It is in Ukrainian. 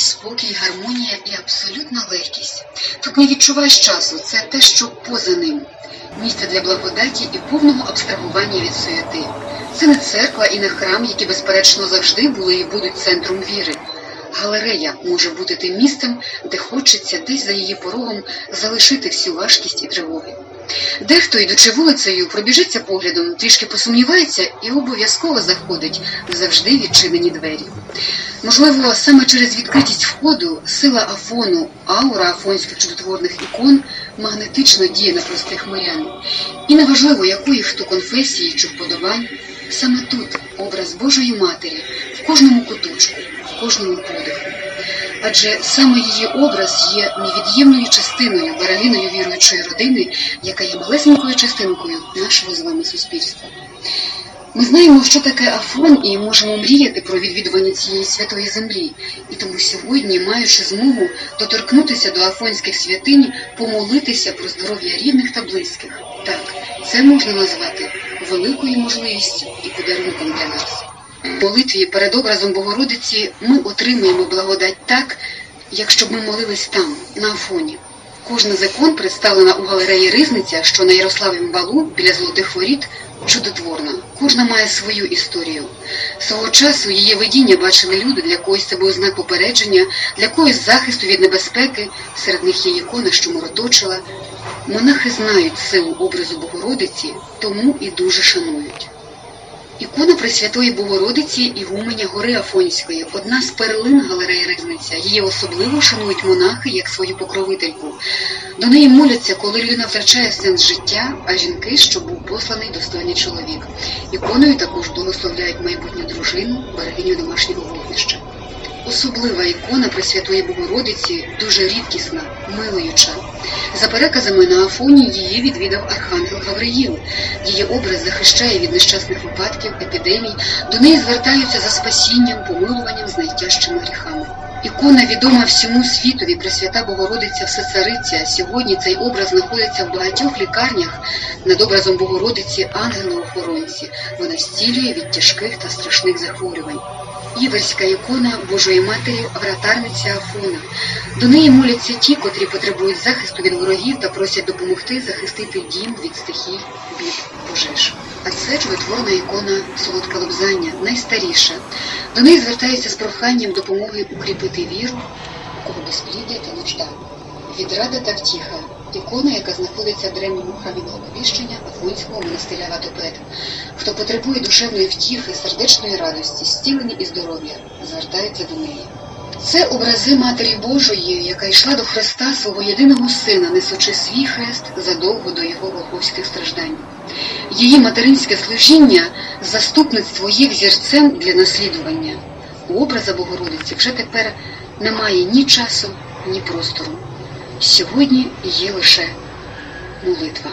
спокій, гармонія і абсолютна легкість. Тут не відчуваєш часу, це те, що поза ним. Місце для благодаті і повного абстрагування від суєти. Це не церква і не храм, які, безперечно, завжди були і будуть центром віри. Галерея може бути тим місцем, де хочеться десь за її порогом залишити всю важкість і тривоги. Дехто, йдучи вулицею, пробіжиться поглядом, трішки посумнівається і обов'язково заходить завжди відчинені двері. Можливо, саме через відкритість входу, сила афону, аура афонських чудотворних ікон магнетично діє на простих мирян. І неважливо, якої хто конфесії чи вподобань, саме тут образ Божої Матері, в кожному куточку, в кожному подиху. Адже саме її образ є невід'ємною частиною, берегиною віруючої родини, яка є малесенькою частинкою нашого з вами суспільства. Ми знаємо, що таке Афон, і можемо мріяти про відвідування цієї святої землі. І тому сьогодні, маючи змогу доторкнутися до афонських святинь, помолитися про здоров'я рідних та близьких. Так, це можна назвати великою можливістю і подарунком для нас. Молитві перед образом Богородиці ми отримуємо благодать так, як щоб ми молились там, на Афоні. Кожна з ікон представлена у галереї Ризниця, що на Ярославім валу біля золотих воріт, чудотворна. Кожна має свою історію. Свого часу її видіння бачили люди, для когось це був знак попередження, для когось захисту від небезпеки, серед них є ікона, що мороточила. Монахи знають силу образу Богородиці, тому і дуже шанують. Ікона Пресвятої Богородиці Ігуменя Гори Афонської – одна з перлин галереї Ризниця. Її особливо шанують монахи як свою покровительку. До неї моляться, коли людина втрачає сенс життя, а жінки, щоб був посланий достойний чоловік. Іконою також благословляють майбутню дружину, берегиню домашнього вогнища. Особлива ікона Пресвятої Богородиці дуже рідкісна, милуюча. За переказами на Афоні її відвідав архангел Гавриїл. Її образ захищає від нещасних випадків, епідемій, до неї звертаються за спасінням, помилуванням найтяжчими гріхами. Ікона відома всьому світові, Пресвята Богородиця Всецариця. Сьогодні цей образ знаходиться в багатьох лікарнях над образом Богородиці ангели-охоронці. Вона зцілює від тяжких та страшних захворювань. Іверська ікона Божої Матері вратарниця Афона. До неї моляться ті, котрі потребують захисту від ворогів та просять допомогти захистити дім від стихій, бід, пожеж. А це чудотворна ікона Солодке Лобзання, найстаріша. До неї звертаються з проханням допомоги укріпити віру, кого безпліддя та нужда. Відрада та втіха. Ікона, яка знаходиться в древньому храмі Благовіщення Афонського монастиря Ватопед. Хто потребує душевної втіхи, сердечної радості, зцілення і здоров'я, звертається до неї. Це образи Матері Божої, яка йшла до Христа свого єдиного сина, несучи свій хрест задовго до його голгофських страждань. Її материнське служіння заступництво є взірцем для наслідування. У образа Богородиці вже тепер немає ні часу, ні простору. Сьогодні є лише молитва.